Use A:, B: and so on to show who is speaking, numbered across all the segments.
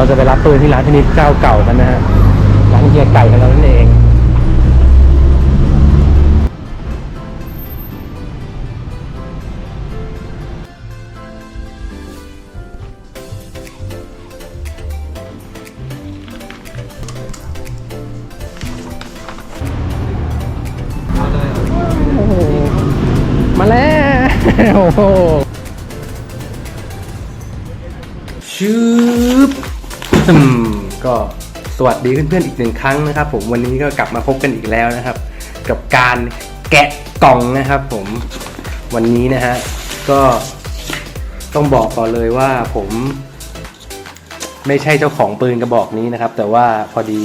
A: เราจะไปรับปืนที่ร้านพินิจเจ้าเก่ากันนะฮะร้านเฮียไก่ของเรานั่นเองมาแล้วโอ้โหชืบอืม ก็สวัสดีเพื่อนๆอีกหนึ่งครั้งนะครับ ผมวันนี้ก็กลับมาพบกันอีกแล้วนะครับ กับการแกะกล่องนะครับผมวันนี้นะฮะก็ต้องบอกก่อนเลยว่าผม ไม่ใช่เจ้าของปืนกระบอกนี้นะครับ แต่ว่าพอดี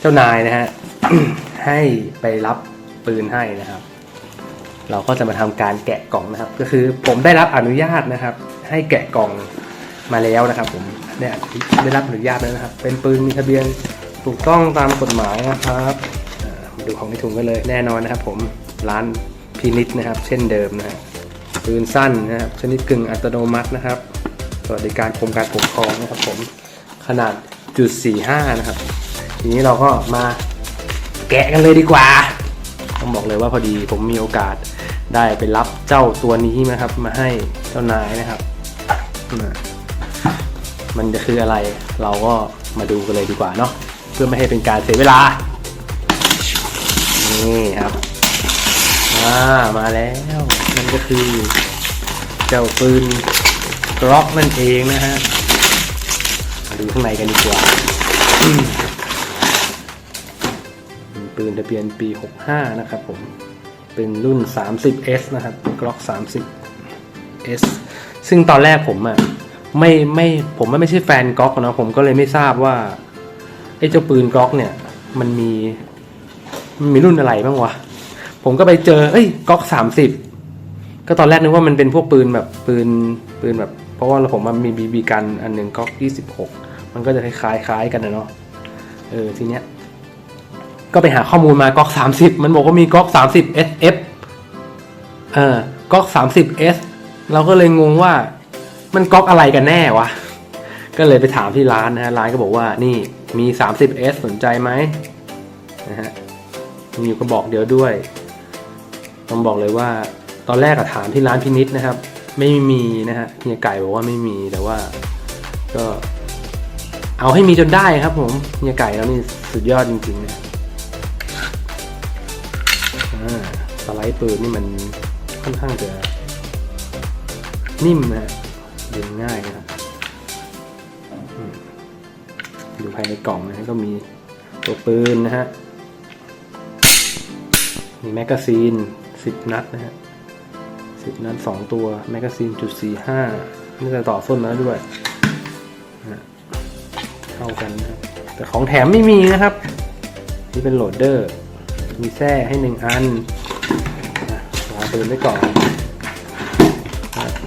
A: เจ้านายนะฮะให้ไปรับปืนให้นะครับ เราก็จะมาทำการแกะกล่องนะครับ ก็คือผมได้รับอนุญาตนะครับ ให้แกะกล่องมาแล้วนะครับ ผม เนี่ยได้รับอนุญาตแล้วนะครับ เป็นปืนมีทะเบียนถูกต้องตามกฎหมายนะครับมาดูของในถุงกันเลยแน่นอนนะครับ ผมร้านพินิษนะครับ เช่นเดิมนะฮะปืนสั้นนะครับชนิดกึ่งอัตโนมัตินะครับสวัสดิการกรมการปกครองนะครับผมขนาดจุด45นะครับ ทีนี้เราก็มาแกะกันเลยดีกว่า ต้องบอกเลยว่าพอดีผมมีโอกาสได้ไปรับเจ้าตัวนี้นะครับ มาให้เจ้านายนะครับนะ มันจะคืออะไรเราก็มาดูกันเลยดีกว่าเนาะเพื่อไม่ให้เป็นการเสียเวลา นี่ครับอ่ามาแล้วนั่นก็คือ เจ้าปืนกร็อกนั่นเองนะฮะมาดูข้างในกันดีกว่าปืนทะเบียนปี 65 นะครับผม เป็นรุ่น 30S นะครับ Glock 30S ซึ่งตอนแรกผมอะ่ะ ไม่ไม่ผมไม่ใช่แฟนก๊อกนะผมก็เลยไม่ทราบว่าไอ้เจ้าปืนก๊อกเนี่ย มันมีมันมีรุ่นอะไรบ้างวะผมก็ไปเจอ เอ้ยก๊อก30ก็ตอนแรกนึกว่ามันเป็นพวกปืนแบบปืนปืนแบบ เพราะว่าผมมันมีบีบีกันอันหนึ่งก๊อก26มันก็จะคล้ายคล้ายกันนะเนาะเออทีเนี้ย ก็ไปหาข้อมูลมาก๊อก30มันบอกว่ามีก๊อก30 SF เอสเอก๊อก 30S เราก็เลยงงว่า มันก๊อกอะไรกันแน่วะ ก็เลยไปถามที่ร้านนะฮะ ร้านก็บอกว่านี่มี 30S สนใจไหมนะฮะ มีอยู่กระบอกเดียวด้วย ต้องบอกเลยว่า ตอนแรกอะถามที่ร้านพินิษนะครับ ไม่มีนะฮะ เฮียไก่บอกว่าไม่มี แต่ว่า ก็ เอาให้มีจนได้ครับผม เฮียไก่แล้วนี่สุดยอดจริงๆนะอ่าสไลด์ปืนนี่มันค่อนข้างจะนิ่มนะฮะ ดึงง่ายนะครับอืมดูภายในกล่องนะฮะก็มีตัวปืนนะฮะ มีแมกกาซีน 10 นัดนะฮะ 10 นัด 2 ตัว แมกกาซีนจุด45นี่จะต่อส้นมาแล้วด้วยเข้ากันนะครับ แต่ของแถมไม่มีนะครับ นี่เป็นโหลดเดอร์ มีแส้ให้หนึ่งอันวางปืนไว้ก่อน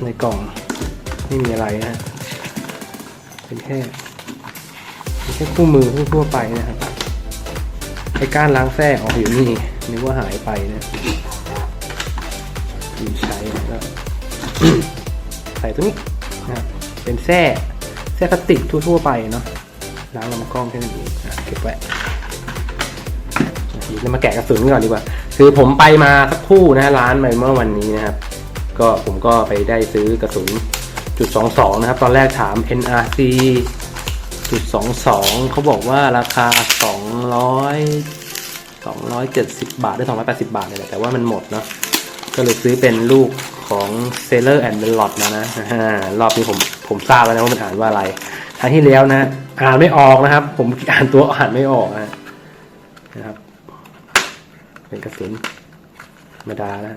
A: ในกล่อง ไม่มีอะไรนะเป็นแค่เป็นแค่คู่มือทั่วไปนะครับไอ้ก้านล้างแส้ออกอยู่นี่นึกว่าหายไปนะลืมใช้แล้วใส่ตัวนี้นะเป็นแส้แส้พลาสติกทั่ว ๆ ไปเนาะล้างลำกล้องแค่นั้นเองเก็บไว้เดี๋ยวจะมาแกะกระสุนก่อนดีกว่า คือผมไปมาสักคู่นะร้านไปเมื่อวันนี้นะครับ ก็ผมก็ไปได้ซื้อกระสุน จุด22 นะครับ ตอนแรกถาม NRC จุด22 เขาบอกว่าราคา 200 270 บาทได้280 บาทเลยแหละแต่ว่ามันหมดเนาะก็เลยซื้อเป็นลูกของ Sailor and Bellot มานะอ่ารอบนี้ผมผมทราบแล้วนะว่ามันอ่านว่าอะไรครั้งที่แล้วนะ อ่านไม่ออกนะครับ ผมอ่านตัวอ่านไม่ออกนะนะครับ เป็นกระสุนธรรมดานะ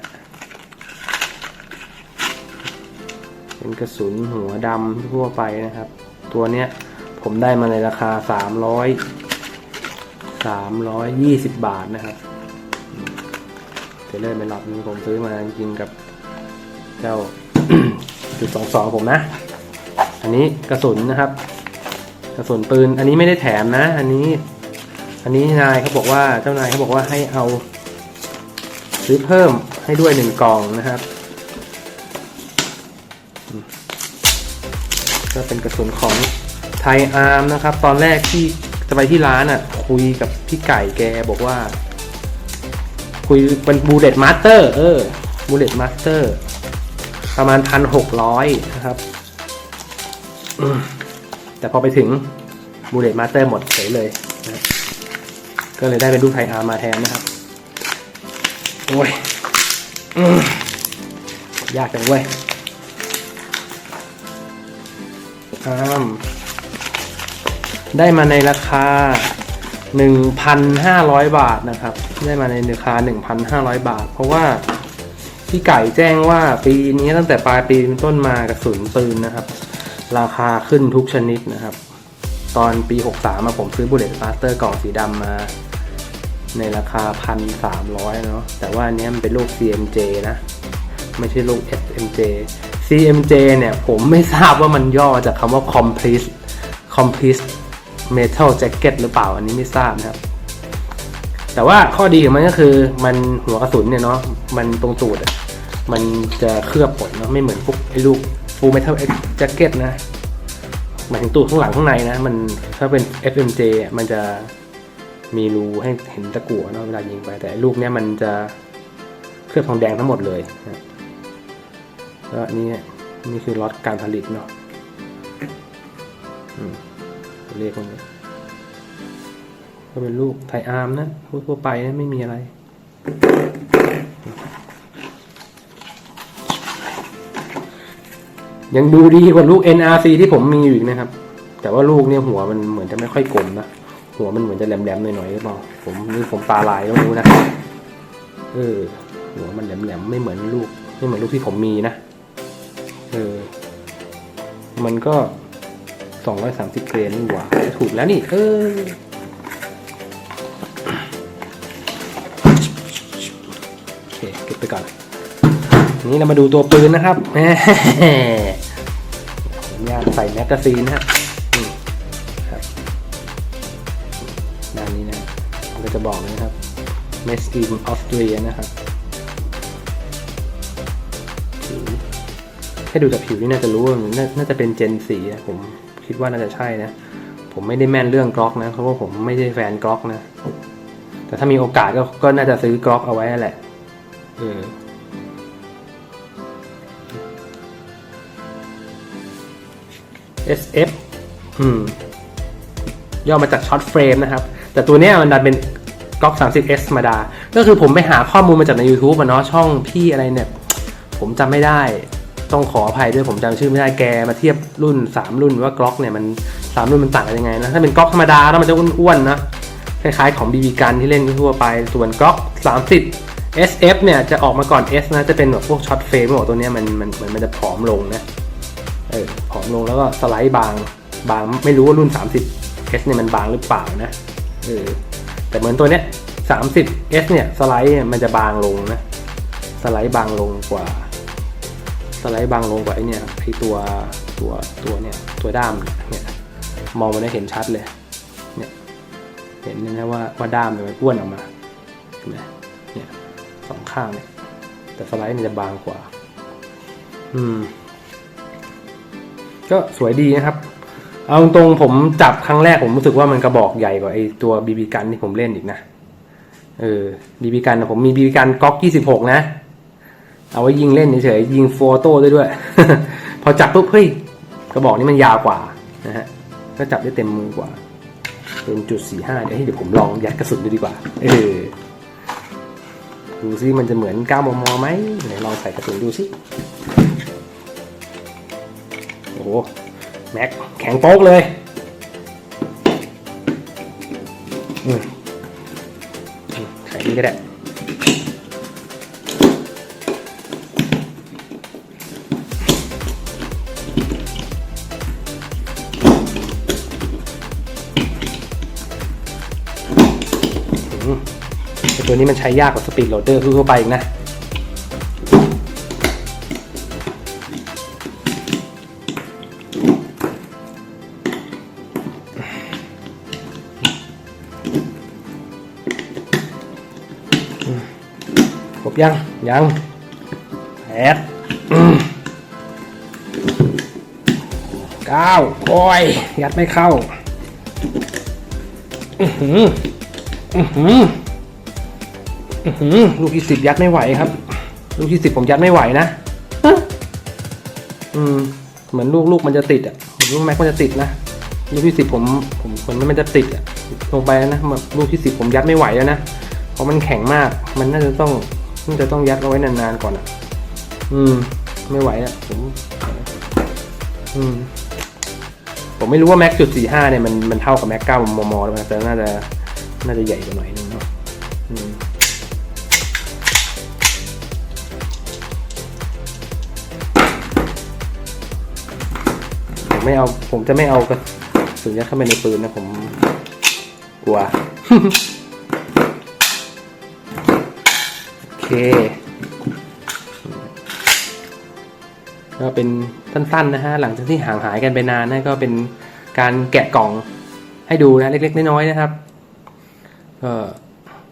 A: เป็นกระสุนหัวดำทั่วไปนะครับ ตัวเนี้ยผมได้มาในราคาสามร้อยสามร้อยยี่สิบบาทนะครับเทเลอร์ไม่รับนี้ผมซื้อมาจริงกับเจ้าจุดสองสองผมนะ อันนี้กระสุนนะครับ กระสุนปืน อันนี้ไม่ได้แถมนะ อันนี้ อันนี้นายเขาบอกว่าเจ้านายเขาบอกว่าให้เอา ซื้อเพิ่มให้ด้วยหนึ่งกล่องนะครับ เป็นกระสุนของไทยอาร์มนะครับ ตอนแรกที่จะไปที่ร้านอะ คุยกับพี่ไก่แกบอกว่า คุยเป็นบูเลตมาสเตอร์เออบูเลตมาสเตอร์ประมาณพันหกร้อยนะครับ แต่พอไปถึงบูเลตมาสเตอร์หมดเฉยเลยนะก็เลยได้เป็นลูกไทยอาร์มมาแทนนะครับ โอ้ยอยากจังเว้ย อาร์มได้มาในราคา 1,500 บาทนะครับ ได้มาในราคา 1,500 บาท เพราะว่าพี่ไก่แจ้งว่าปีนี้ตั้งแต่ปลายปีเป็นต้นมากระสุนปืนนะครับ ราคาขึ้นทุกชนิดนะครับ ตอนปี 63มาผมซื้อบุลเลต m าสเตอร์กล่องสีดำมาในราคา 1,300 เนาะแต่ว่าอันนี้มันเป็นลูก CMJ นะ ไม่ใช่ลูก SMJ CMJ เนี่ย ผมไม่ทราบว่ามันย่อมาจากคำว่า complete complete metal jacket หรือเปล่า อันนี้ไม่ทราบนะครับ แต่ว่าข้อดีของมันก็คือมันหัวกระสุนเนี่ยเนาะมันตรงตูดมันจะเคลือบหมดเนาะไม่เหมือนพวกไอ้ลูก full metal jacket นะหมายถึงตูดข้างหลังข้างในนะ มันถ้าเป็น FMJ มันจะมีรูให้เห็นตะกั่วเนาะเวลายิงไป แต่ลูกเนี้ยมันจะเคลือบทองแดงทั้งหมดเลยนะ แล้วอันนี่นี่คือล็อตการผลิตเนาะเลขพวกนี้ก็เป็นลูกไทอาร์มนะทั่วไปนะไม่มีอะไรยังดูดีกว่าลูก NRC ที่ผมมีอยู่อีกนะครับ แต่ว่าลูกเนี่ยหัวมันเหมือนจะไม่ค่อยกลมนะ หัวมันเหมือนจะแหลมๆหน่อยๆหรือเปล่า ผมนี่ผมตาลายก็ไม่รู้นะ เออ หัวมันแหลมๆไม่เหมือนลูก ไม่เหมือนลูกที่ผมมีนะ เออ มันก็สองร้อยสามสิบเกรนหว่าถูกแล้วนี่ เออ โอเค เก็บไปก่อน นี้เรามาดูตัวปืนนะครับแหมยาใส่แมกกาซีนนะฮะนี่ครับด้านนี้นะมันก็จะบอกเลยนะครับ Made in Austria นะครับ แค่ดูจากผิวนี่น่าจะรู้ว่าน,น่าจะเป็นเจนสีผมคิดว่าน่าจะใช่นะ ผมไม่ได้แม่นเรื่องกล็อกนะเพราะว่าผมไม่ใช่แฟนกล็อกนะ แต่ถ้ามีโอกาสก็ก็น่าจะซื้อกล็อกเอาไว้แหละเออ SF อืม ย่อมาจากช็อตเฟรมนะครับ แต่ตัวเนี้ยมันดันเป็นกล็อก 30S ธรรมดา ก็คือผมไปหาข้อมูลมาจากใน YouTube อะเนาะช่องพี่อะไรเนี่ย ผมจำไม่ได้ ต้องขออภัยด้วยผมจำชื่อไม่ได้แกมาเทียบรุ่น 3 รุ่นว่ากล็อกเนี่ยมัน 3 รุ่นมันต่างกันยังไงนะ ถ้าเป็นกล็อกธรรมดาแล้วมันจะอ้วนๆนะ คล้ายๆของ BB กันที่เล่นทั่วไป ส่วนกล็อก30 SF เนี่ยจะออกมาก่อน S นะจะเป็นแบบพวกช็อตเฟรมบอกตัวนี้มันมันมันมันจะผอมลงนะเออผอมลงแล้วก็สไลด์บางบางไม่รู้ว่ารุ่น 30 S เนี่ยมันบางหรือเปล่านะเออแต่เหมือนตัวเนี้ย30 S เนี่ยสไลด์มันจะบางลงนะ สไลด์บางลงกว่า สไลด์บางลงกว่าไอเนี่ยไอตัวตัวตัวเนี่ยตัวด้ามเนี่ยมองมันได้เห็นชัดเลยเนี่ยเห็นนะว่าว่าด้ามเนี่ยมันอ้วนออกมาเห็นไหมเนี่ยสองข้างเนี่ย แต่สไลด์มันจะบางกว่า อืม ก็สวยดีนะครับ เอาตรงผมจับครั้งแรกผมรู้สึกว่ามันกระบอกใหญ่กว่าไอตัวบีบีกันที่ผมเล่นอีกนะเออบีบีกันผมมีบีบีกันก๊อกยี่สิบหกนะ เอาไว้ยิงเล่นเฉยๆยิงโฟโต้ได้ด้วย พอจับปุ๊บเฮ้ยกระบอกนี้มันยาวกว่านะฮะก็จับได้เต็มมือกว่า เป็นจุดสี่ห้าเดี๋ยวให้เดี๋ยวผมลองยัดกระสุนดูดีกว่า เออดูซิมันจะเหมือน9มมไหมไหนลองใส่กระสุนดูสิโอ้โหแม็กแข็งโป๊กเลยอืมใส่นี่ก็ได้ ตัวนี้มันใช้ยากกว่าสปีดโหลดเดอร์ทั่วไปอีกนะครบยัง ยังแอดเก้าโอ้ย ยัดไม่เข้า อือหือ อือหืออือหือ ลูกที่สิบยัดไม่ไหวครับ ลูกที่สิบผมยัดไม่ไหวนะฮะอืม เหมือนลูกลูกมันจะติดอะเหมือนลูกแม็กมันจะติดนะลูกที่สิบผมผมเหมือนมันจะติดอะลงไปแล้วนะแบบลูกที่สิบผมยัดไม่ไหวแล้วนะเพราะมันแข็งมาก มันน่าจะต้องน่าจะต้องยัดเอาไว้นานๆก่อนอะ อืม ไม่ไหวอะผมอืมผมไม่รู้ว่าแม็กจุดสี่ห้าเนี่ยมันมันเท่ากับแม็กเก้ามมหรือเปล่าแต่น่าจะน่าจะใหญ่กว่าหน่อย ไม่เอา ผมจะไม่เอากระสุนยัดเข้าไปในปืนนะผมกลัว โอเค ก็เป็นสั้นๆนะฮะ หลังจากที่ห่างหายกันไปนานนะก็เป็นการแกะกล่องให้ดูนะ เล็กๆ น้อยๆนะครับ ก็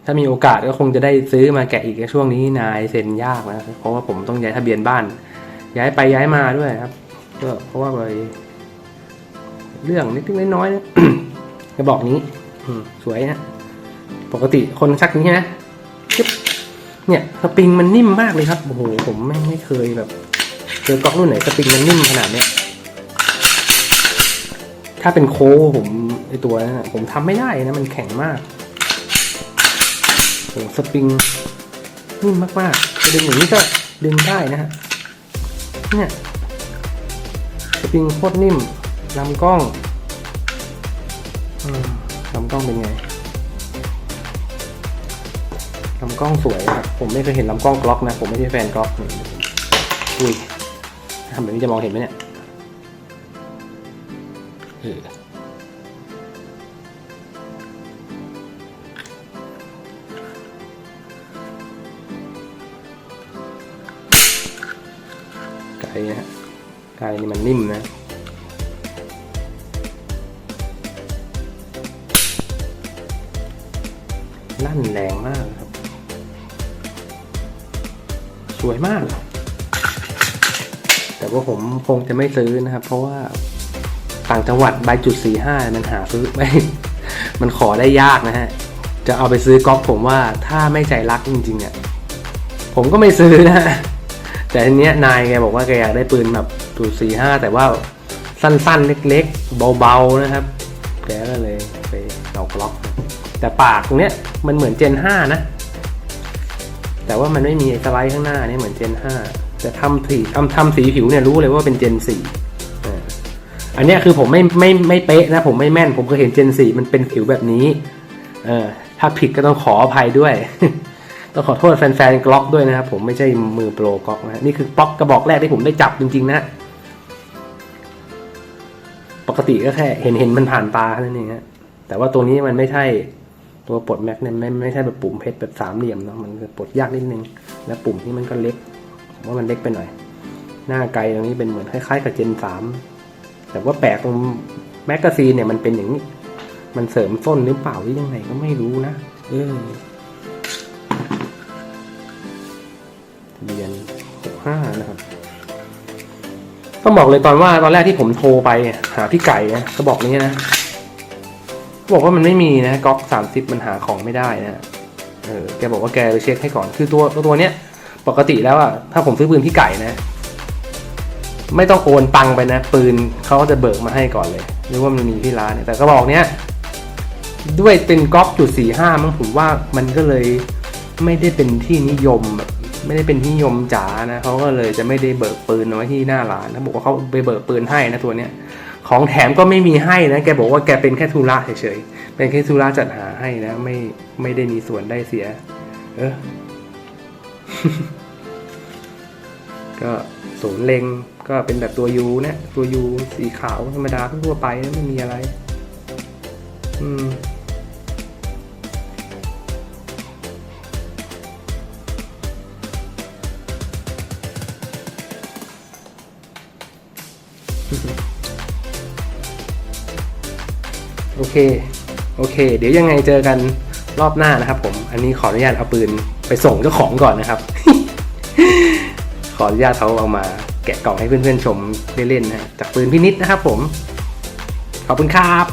A: ถ้ามีโอกาสก็คงจะได้ซื้อมาแกะอีกช่วงนี้นายเซ็นยากนะ เพราะว่าผมต้องย้ายทะเบียนบ้าน ย้ายไปย้ายมาด้วยครับ ก็เพราะว่าไป เรื่องเล็กๆน้อยๆนะกระบอกนี้สวยนะปกติคนชักนี้นะเนี่ยสปริงมันนิ่มมากเลยครับโอ้โหผมไม่ไม่เคยแบบเจอก๊อกรุ่นไหนสปริงมันนิ่มขนาดเนี้ยถ้าเป็นโค้ผมไอตัวนั้นอะผมทำไม่ได้นะมันแข็งมากโอ้สปริงนิ่มมากๆจะดึงอย่างนี้ก็ดึงได้นะฮะเนี่ยสปริงโคตรนิ่ม ลำกล้องอลำกล้องเป็นไงลำกล้องสวยครับ ผมไม่เคยเห็นลำกล้องกล็อกนะ ผมไม่ใช่แฟนกล็อกอุ้ยทำแบบนี้จะมองเห็นไหมเนี่ยไก่นะฮะไก่นี่มันนิ่มนะ ลั่นแรงมากครับ สวยมาก แต่ว่าผมคงจะไม่ซื้อนะครับ เพราะว่าต่างจังหวัดใบจุดสี่ห้ามันหาซื้อไม่มันขอได้ยากนะฮะ จะเอาไปซื้อก๊อกผมว่าถ้าไม่ใจรักจริงๆอะผมก็ไม่ซื้อนะ แต่ทีเนี้ยนายแกบอกว่าแกอยากได้ปืนแบบจุดสี่ห้าแต่ว่าสั้นๆ เล็กๆ เบาๆนะครับ แกก็เลยไปเอากล็อก แต่ปากตรงเนี้ยมันเหมือนเจนห้านะ แต่ว่ามันไม่มีสไลด์ข้างหน้าเนี่ยเหมือนเจนห้าแต่ทำสีทำทำสีผิวเนี่ยรู้เลยว่าเป็นเจนสี่อันนี้คือผมไม่ไม่ไม่เป๊ะนะ ผมไม่แม่น ผมเคยเห็นเจนสี่มันเป็นผิวแบบนี้ เออถ้าผิดก็ต้องขออภัยด้วย ต้องขอโทษแฟนๆกล็อกด้วยนะครับ ผมไม่ใช่มือโปรกล็อกนะนี่คือกล็อกกระบอกแรกที่ผมได้จับจริงๆนะปกติก็แค่เห็นเห็นมันผ่านตาแค่นั้นเองฮะแต่ว่าตัวนี้มันไม่ใช่ ตัวปลดแม็กเนี่ยไม่ไม่ใช่แบบปุ่มเพชรแบบสามเหลี่ยมเนาะมันจะปลดยากนิดนึง แล้วปุ่มที่มันก็เล็กผมว่ามันเล็กไปหน่อย หน้าไกลตรงนี้เป็นเหมือนคล้ายๆกับเจนสามแต่ว่าแปลกตรงแมกกาซีนเนี่ยมันเป็นอย่างนี้มันเสริมส้นหรือเปล่าหรือยังไงก็ไม่รู้นะเออทะเบียนหกห้านะครับต้องบอกเลยตอนว่าตอนแรกที่ผมโทรไปหาพี่ไก่นะก็บอกนี้นะ บอกว่ามันไม่มีนะก๊อกสามสิบมันหาของไม่ได้นะเออแกบอกว่าแกไปเช็คให้ก่อนคือตัวตัวตัวเนี้ยปกติแล้วอะถ้าผมซื้อปืนพี่ไก่นะ ไม่ต้องโอนตังไปนะ ปืนเขาก็จะเบิกมาให้ก่อนเลยหรือว่ามันมีที่ร้านเนี่ยแต่ก็บอกเนี้ยด้วยเป็นก๊อกจุดสี่ห้ามั้งผมว่ามันก็เลยไม่ได้เป็นที่นิยมแบบไม่ได้เป็นที่นิยมจ๋านะเขาก็เลยจะไม่ได้เบิกปืนเอาไว้ที่หน้าร้านเขาบอกว่าเขาไปเบิกปืนให้นะตัวเนี้ย ของแถมก็ไม่มีให้นะ แกบอกว่าแกเป็นแค่ธุระเฉยๆ เป็นแค่ธุระจัดหาให้นะ ไม่ไม่ได้มีส่วนได้เสีย เออ ก็ศูนย์เลงก็เป็นแบบตัวยูนะ ตัวยูสีขาวธรรมดาทั่วไปไม่มีอะไร อืม โอเค โอเค เดี๋ยวยังไงเจอกันรอบหน้านะครับ ผม อันนี้ขออนุญาตเอาปืนไปส่งเจ้าของก่อนนะครับ ขออนุญาตเขาเอามาแกะกล่องให้เพื่อนๆชมเล่นๆนะจากปืนพินิษนะครับผม ขอบคุณครับ